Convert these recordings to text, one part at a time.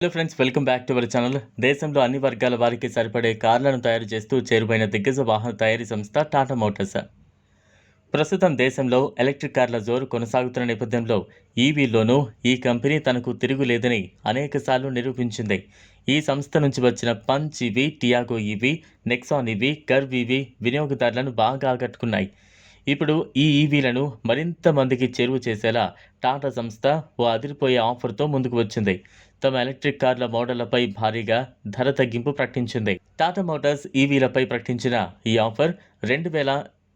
Hello friends welcome back to our channel దేశంలో అన్ని వర్గాల వారికి సరిపడే కార్లను తయారు చేస్తూ చేరువైన దిగ్గజ వాహన తయారీ సంస్థ టాటా మోటార్స్ ప్రస్తుతం దేశంలో ఎలక్ట్రిక్ కార్ల జోరు కొనసాగుతున్న నేపథ్యంలో ఈవీలోనూ ఈ కంపెనీ తనకు తిరుగులేదని అనేకసార్లు నిరూపించింది. ఈ సంస్థ నుంచి వచ్చిన పంచ్ ఇవి టియాగో ఇవి నెక్సాన్ ఇవి కర్వ్ ఇవి వినియోగదారులను బాగా ఆకట్టుకున్నాయి. ఇప్పుడు ఈ ఈవీలను మరింత మందికి చేరువ చేసేలా టాటా సంస్థ ఓ అదిరిపోయే ఆఫర్తో ముందుకు వచ్చింది. తమ ఎలక్ట్రిక్ కార్ల మోడళ్ళపై భారీగా ధర తగ్గింపు ప్రకటించింది. టాటా మోటార్స్ ఈవీలపై ప్రకటించిన ఈ ఆఫర్ రెండు వేల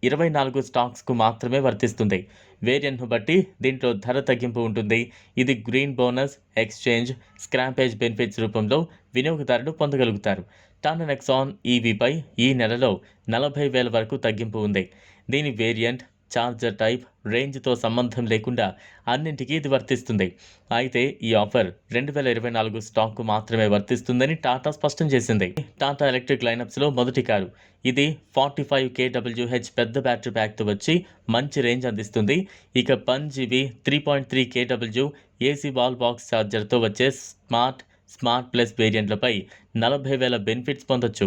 ఇరవై నాలుగు స్టాక్స్కు మాత్రమే వర్తిస్తుంది. వేరియంట్ను బట్టి దీంట్లో ధర తగ్గింపు ఉంటుంది. ఇది green bonus exchange scrappage benefits రూపంలో వినియోగదారులు పొందగలుగుతారు. టాటా నెక్సాన్ ఈవీపై ఈ నెలలో నలభై వేల వరకు తగ్గింపు ఉంది. దీని వేరియంట్ చార్జర్ టైప్ రేంజ్తో సంబంధం లేకుండా అన్నింటికీ ఇది వర్తిస్తుంది. అయితే ఈ ఆఫర్ రెండు వేల ఇరవై నాలుగు స్టాక్కు మాత్రమే వర్తిస్తుందని టాటా స్పష్టం చేసింది. టాటా ఎలక్ట్రిక్ లైనప్స్లో మొదటి కారు. ఇది ఫార్టీ ఫైవ్ కేడబ్ల్యూహెచ్ పెద్ద బ్యాటరీ ప్యాక్తో వచ్చి మంచి రేంజ్ అందిస్తుంది. ఇక పన్ జీబీ త్రీ పాయింట్ త్రీ కేడబ్ల్యూ ఏసీ వాల్ బాక్స్ ఛార్జర్తో వచ్చే స్మార్ట్ స్మార్ట్ ప్లస్ వేరియంట్లపై నలభై వేల బెనిఫిట్స్ పొందొచ్చు.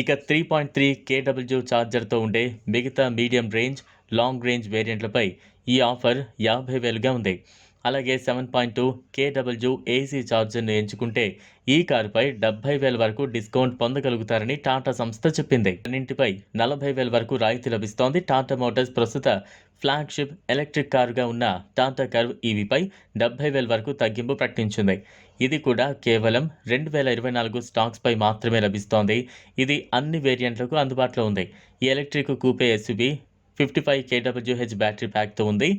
ఇక త్రీ పాయింట్ త్రీ కేడబ్ల్యూ ఛార్జర్తో ఉండే మిగతా మీడియం రేంజ్ లాంగ్ రేంజ్ వేరియంట్లపై ఈ ఆఫర్ యాభై వేలుగా ఉంది. అలాగే సెవెన్ పాయింట్ టూ కేడబ్ల్యూ ఏసీ ఛార్జర్ను ఎంచుకుంటే ఈ కారుపై డెబ్బై వేల వరకు డిస్కౌంట్ పొందగలుగుతారని టాటా సంస్థ చెప్పింది. అన్నింటిపై నలభై వేల వరకు రాయితీ లభిస్తోంది టాటా మోటార్స్ ప్రస్తుత ఫ్లాగ్షిప్ ఎలక్ట్రిక్ కారుగా ఉన్న టాటా కర్వ్ ఈవీపై డెబ్బై వేల వరకు తగ్గింపు ప్రకటించింది. ఇది కూడా కేవలం రెండు వేల ఇరవై నాలుగు స్టాక్స్పై మాత్రమే లభిస్తోంది. ఇది అన్ని వేరియంట్లకు అందుబాటులో ఉంది. ఈ electric coupe SUV fifty five కేడబ్ల్యూహెచ్ battery ప్యాక్తో ఉంది.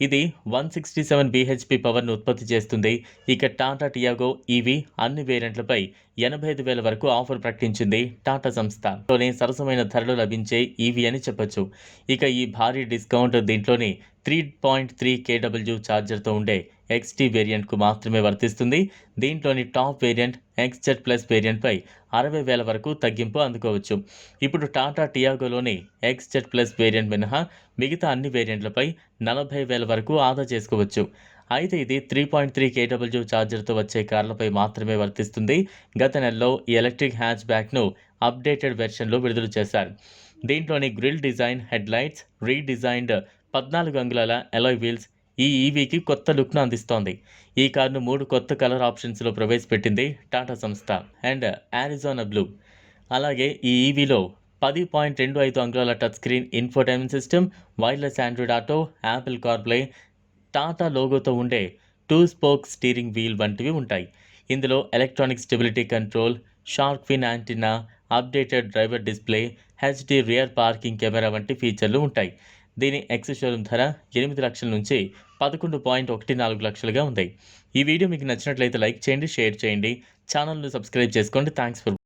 ఇది వన్ సిక్స్టీ సెవెన్ బీహెచ్పి పవర్ను ఉత్పత్తి చేస్తుంది. ఇక టాటా టియాగో ఈవీ అన్ని వేరియంట్లపై ఎనభై ఐదు వేల వరకు ఆఫర్ ప్రకటించింది టాటా సంస్థ లోనే సరసమైన ధరలు లభించే ఈవీ అని చెప్పొచ్చు. ఇక ఈ భారీ డిస్కౌంట్ దీంట్లోని త్రీ పాయింట్ త్రీ కేడబ్ల్యూ ఛార్జర్తో ఉండే ఎక్స్టీ వేరియంట్కు మాత్రమే వర్తిస్తుంది. దీంట్లోని టాప్ వేరియంట్ ఎక్స్జెడ్ ప్లస్ వేరియంట్పై అరవై వేల వరకు తగ్గింపు అందుకోవచ్చు. ఇప్పుడు టాటా టియాగోలోని ఎక్స్జెడ్ ప్లస్ వేరియంట్ మినహా మిగతా అన్ని వేరియంట్లపై నలభై వేల వరకు ఆదా చేసుకోవచ్చు. అయితే ఇది త్రీ పాయింట్ త్రీ కేడబ్ల్యూ ఛార్జర్తో వచ్చే కార్లపై మాత్రమే వర్తిస్తుంది. గత నెలలో ఈ ఎలక్ట్రిక్ హ్యాచ్ బ్యాక్ను అప్డేటెడ్ వెర్షన్లో విడుదల చేశారు. దీంట్లోని grille design head lights redesigned పద్నాలుగు అంగుళాల ఎలాయ్ వీల్స్ ఈ ఈవీకి కొత్త లుక్ను అందిస్తోంది. ఈ కారును మూడు కొత్త కలర్ ఆప్షన్స్లో ప్రవేశపెట్టింది టాటా సంస్థ అండ్ యారిజోనా బ్లూ అలాగే ఈ ఈవీలో పది పాయింట్ రెండు ఐదు అంగుళాల touch screen infotainment system wireless Android Auto Apple CarPlay Tata లోగోతో ఉండే టూ స్పోక్ స్టీరింగ్ వీల్ వంటివి ఉంటాయి. ఇందులో electronic stability control shark fin antenna updated driver display HD rear parking camera వంటి ఫీచర్లు ఉంటాయి. దీని ఎక్స్ షోరూమ్ ధర ఎనిమిది లక్షల నుంచి పదకొండు పాయింట్ ఒకటి నాలుగు లక్షలుగా ఉంది. ఈ వీడియో మీకు నచ్చినట్లయితే లైక్ చేయండి షేర్ చేయండి. ఛానల్ను సబ్స్క్రైబ్ చేసుకోండి. Thanks for